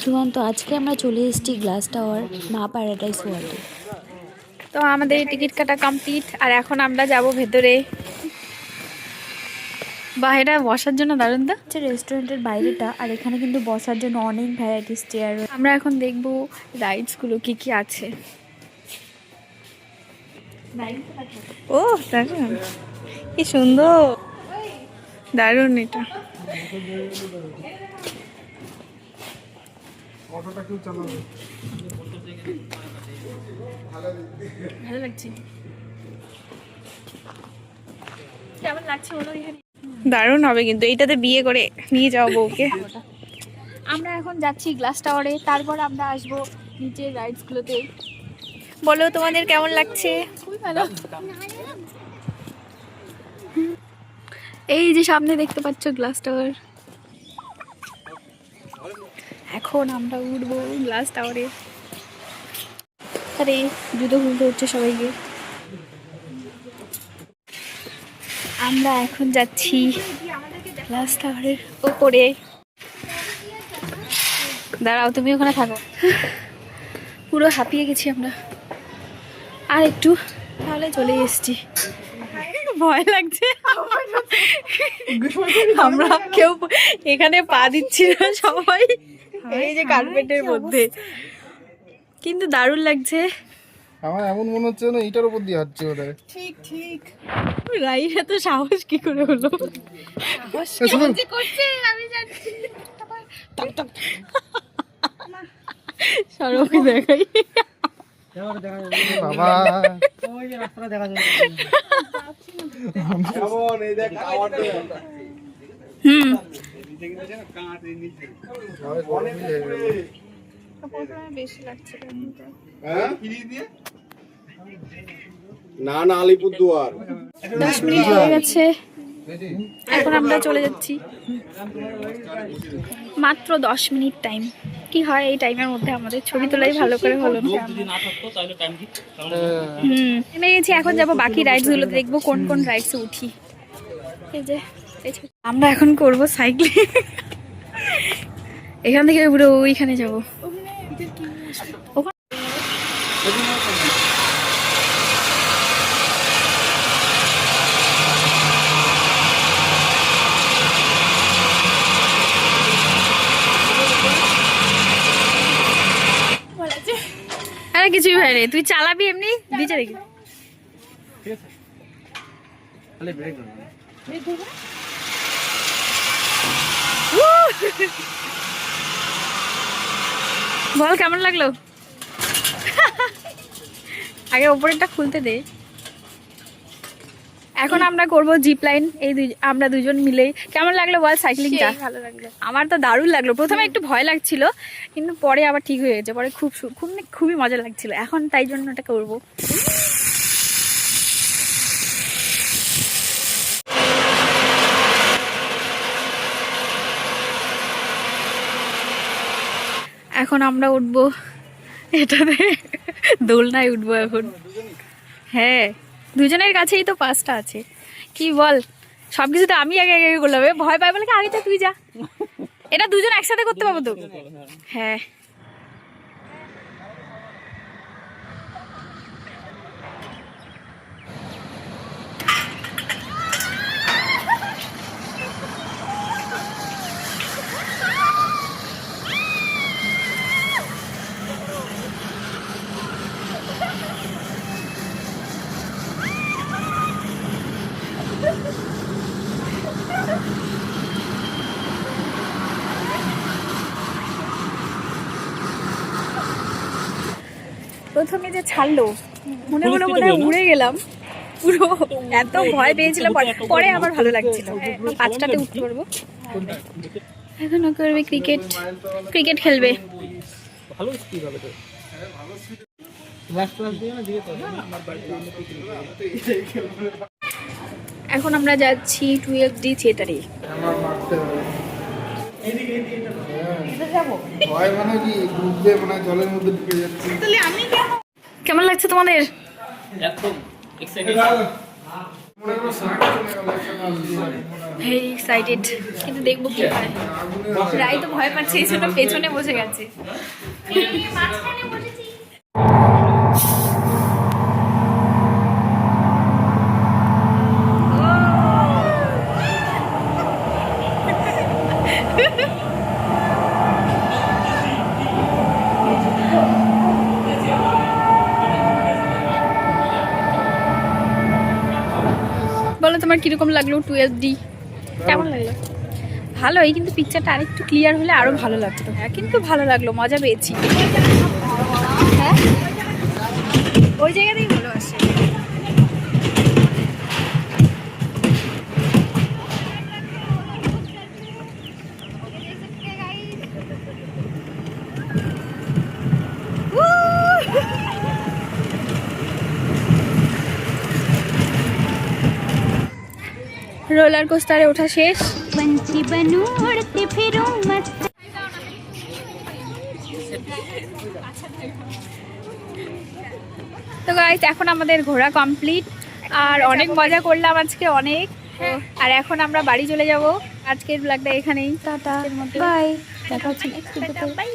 Everyone তো আজকে আমরা চলে এসেছি গ্লাস টাওয়ার মা প্যারাডাইস ওয়ার্ল্ডে। তো আমাদের টিকিট কাটা কমপ্লিট আর এখন আমরা যাব ভেতরে। বা এটা বসার জন্য দারুণ তো। হচ্ছে রেস্টুরেন্টের বাইরেটা আর এখানে কিন্তু বসার জন্য অনেক ভ্যারাইটিস চেয়ার আমরা এখন দেখব রাইডসগুলো কি কি আছে। ও দারুণ। কি সুন্দর। দারুণ এটা। ভালো লাগছে। কেমন লাগছে বলো দারুণ হবে কিন্তু এইটাতে বিয়ে করে নিয়ে যাও বউকে। আমরা এখন যাচ্ছি গ্লাস টাওয়ারে তারপর আমরা আসব নিচের রাইডসগুলোতে বলো তোমাদের কেমন লাগছে? খুবই ভালো। এই যে সামনে দেখতে পাচ্ছ গ্লাস টাওয়ার। এখন আমরা উঠবো গ্লাস টাওয়ারে আরে, জুতো খুলতে হচ্ছে সবাইকে। আমরা এখন যাচ্ছি গ্লাস টাওয়ারের ওপরে। দাঁড়াও, তুমি ওখানে থাকো। পুরো হাঁপিয়ে গেছি আমরা। আর একটু, তাহলে চলে এসেছি। ভয় লাগছে। আমরা কেউ এখানে পা দিচ্ছি না সবাই। এই যে কার্পেটের মধ্যে। কিন্তু দারুণ লাগছে। আমার এমন মনে হচ্ছে না এইটার উপর দিয়ে হাঁটছে বোধ হয়। রাইর এত সাহস কি করে হলো? সড়কে দেখাই। বাবা। হুম। না না আলিপুরদুয়ার। দশ মিনিট হয়ে গেছে। এখন আমরা চলে যাচ্ছি। মাত্র দশ মিনিট টাইম। কি হয় এই টাইমের মধ্যে আমাদের? ছবি তোলাই ভালো করে হলো নেমে গেছি এখন যাব বাকি রাইডসগুলো দেখব কোন কোন রাইডসে উঠি। এই যে- আমরা এখন করব সাইক্লিং এখান থেকে পুরো ওইখানে যাব। আরে কিছুই হয় রে তুই চালাবি এমনি? নিচে দেখি। বল কেমন লাগল? আগে ওপরেরটা খুলতে দে। এখন আমরা করব জিপ লাইন এই দুই আমরা দুজন মিলে কেমন লাগল বল সাইক্লিংটা ভালো লাগল। আমার তো দারুণ লাগল। প্রথমে একটু ভয় লাগছিল কিন্তু পরে আবার ঠিক হয়ে গেছে। পরে খুব খুব খুবই মজা লাগছিল। এখন তাই জন্য ওটা করব। এখন আমরা উঠবো এটাতে। দোলনায় উঠবো এখন। হ্যাঁ দুজনের কাছেই তো পাঁচটা আছে। কি বল? সব কিছু তো আমি আগে আগে করলাম। ভয় পাই বলে আগে যা, তুই যা। এটা দুজন একসাথে করতে পাবো তো? হ্যাঁ। প্রথমে যে ছাড়লো মনে মনে মনে হয় উড়ে গেলাম। পুরো এত ভয় পেয়েছিলাম পরে- পরে আবার ভালো লাগছিল। পাঁচটাতে উঠতে পারব। এখন করবে ক্রিকেট ক্রিকেট খেলবে। এখন আমরা যাচ্ছি টুয়েলভ ডি থিয়েটারে। আমার ভয় মানে কি? ডুববে মানে জলের মধ্যে ঢুকে যাচ্ছে। কেমন লাগছে তোমাদের। ভেরি এক্সাইটেড কিন্তু দেখব কি হয়। রাই তো ভয় পাচ্ছে এই জন্য পেছনে বসে গেছে। তোমার কীরকম লাগল টুয়েলভ ডি? কেমন লাগল? ভালোই কিন্তু পিকচারটা আরেকটু ক্লিয়ার হলে আরও ভালো লাগতো। হ্যাঁ কিন্তু ভালো লাগল মজা পেয়েছি। হ্যাঁ? ওই জায়গাতেই ভালো আসে রোলার কোস্টারে ওঠা শেষ। তো গাইজ এখন আমাদের ঘোরা কমপ্লিট আর অনেক মজা করলাম আজকে অনেক। আর এখন আমরা বাড়ি চলে যাব। আজকের ব্লগটা এখানেই। টাটা। বাই দেখা হচ্ছে নেক্সট বাই